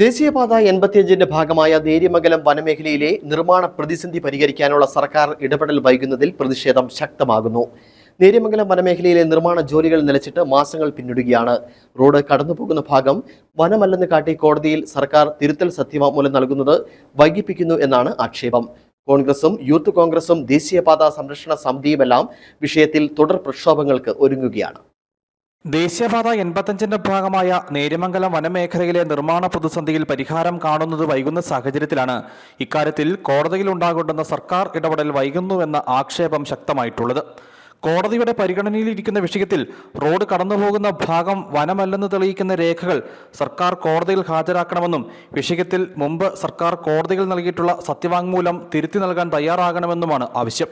ദേശീയപാത എൺപത്തിയഞ്ചിന്റെ ഭാഗമായ നേര്യമംഗലം വനമേഖലയിലെ നിർമ്മാണ പ്രതിസന്ധി പരിഹരിക്കാനുള്ള സർക്കാർ ഇടപെടൽ വൈകുന്നതിൽ പ്രതിഷേധം ശക്തമാകുന്നു. നേര്യമംഗലം വനമേഖലയിലെ നിർമ്മാണ ജോലികൾ നിലച്ചിട്ട് മാസങ്ങൾ പിന്നിടുകയാണ്. റോഡ് കടന്നുപോകുന്ന ഭാഗം വനമല്ലെന്ന് കാട്ടി കോടതിയിൽ സർക്കാർ തിരുത്തൽ സത്യവാങ്മൂലം നൽകുന്നത് വൈകിപ്പിക്കുന്നു എന്നാണ് ആക്ഷേപം. കോൺഗ്രസും യൂത്ത് കോൺഗ്രസും ദേശീയപാത സംരക്ഷണ സമിതിയുമെല്ലാം വിഷയത്തിൽ തുടർ പ്രക്ഷോഭങ്ങൾക്ക് ഒരുങ്ങുകയാണ്. ദേശീയപാത എൺപത്തഞ്ചിന്റെ ഭാഗമായ നേര്യമംഗലം വനമേഖലയിലെ നിർമ്മാണ പ്രതിസന്ധിയിൽ പരിഹാരം കാണുന്നത് വൈകുന്ന സാഹചര്യത്തിലാണ്. ഇക്കാര്യത്തിൽ കോടതിയിൽ ഉണ്ടാകേണ്ടുന്ന സർക്കാർ ഇടപെടൽ വൈകുന്നുവെന്ന ആക്ഷേപം ശക്തമായിട്ടുള്ളത്. കോടതിയുടെ പരിഗണനയിലിരിക്കുന്ന വിഷയത്തിൽ റോഡ് കടന്നുപോകുന്ന ഭാഗം വനമല്ലെന്ന് തെളിയിക്കുന്ന രേഖകൾ സർക്കാർ കോടതിയിൽ ഹാജരാക്കണമെന്നും വിഷയത്തിൽ മുമ്പ് സർക്കാർ കോടതിയിൽ നൽകിയിട്ടുള്ള സത്യവാങ്മൂലം തിരുത്തി നൽകാൻ തയ്യാറാകണമെന്നുമാണ് ആവശ്യം.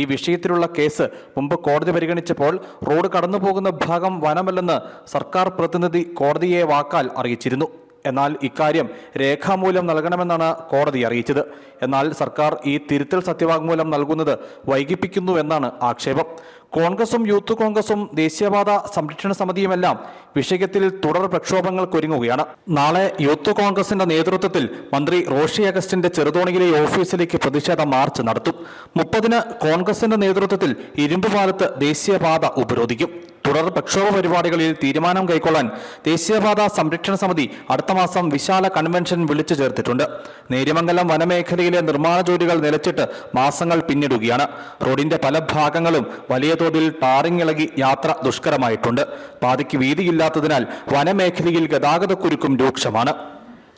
ഈ വിഷയത്തിലുള്ള കേസ് മുമ്പ് കോടതി പരിഗണിച്ചപ്പോൾ റോഡ് കടന്നുപോകുന്ന ഭാഗം വനമല്ലെന്ന് സർക്കാർ പ്രതിനിധി കോടതിയെ വാക്കാൽ അറിയിച്ചിരുന്നു. എന്നാൽ ഇക്കാര്യം രേഖാമൂലം നൽകണമെന്നാണ് കോടതി അറിയിച്ചത്. എന്നാൽ സർക്കാർ ഈ തിരുത്തൽ സത്യവാങ്മൂലം നൽകുന്നത് വൈകിപ്പിക്കുന്നു എന്നാണ് ആക്ഷേപം. കോൺഗ്രസും യൂത്ത് കോൺഗ്രസും ദേശീയപാത സംരക്ഷണ സമിതിയുമെല്ലാം വിഷയത്തിൽ തുടർ പ്രക്ഷോഭങ്ങൾക്കൊരുങ്ങുകയാണ് നാളെ യൂത്ത് കോൺഗ്രസിന്റെ നേതൃത്വത്തിൽ മന്ത്രി റോഷി അഗസ്റ്റിന്റെ ചെറുതോണിയിലെ ഓഫീസിലേക്ക് പ്രതിഷേധ മാർച്ച് നടത്തും. മുപ്പതിന് കോൺഗ്രസിന്റെ നേതൃത്വത്തിൽ ഇരുമ്പുപാലത്ത് ദേശീയപാത ഉപരോധിക്കും. തുടർ പ്രക്ഷോഭ പരിപാടികളിൽ തീരുമാനം കൈക്കൊള്ളാൻ ദേശീയപാത സംരക്ഷണ സമിതി അടുത്ത മാസം വിശാല കൺവെൻഷൻ വിളിച്ചു ചേർത്തിട്ടുണ്ട്. നേര്യമംഗലം വനമേഖലയിലെ നിർമ്മാണ ജോലികൾ നിലച്ചിട്ട് മാസങ്ങൾ പിന്നിടുകയാണ്. റോഡിന്റെ പല ഭാഗങ്ങളും വലിയ തോതിൽ ടാറിങ്ങിളകി യാത്ര ദുഷ്കരമായിട്ടുണ്ട്. പാതയ്ക്ക് വീതിയില്ലാത്തതിനാൽ വനമേഖലയിൽ ഗതാഗതക്കുരുക്കും രൂക്ഷമാണ്.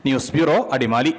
News bureau Adimali.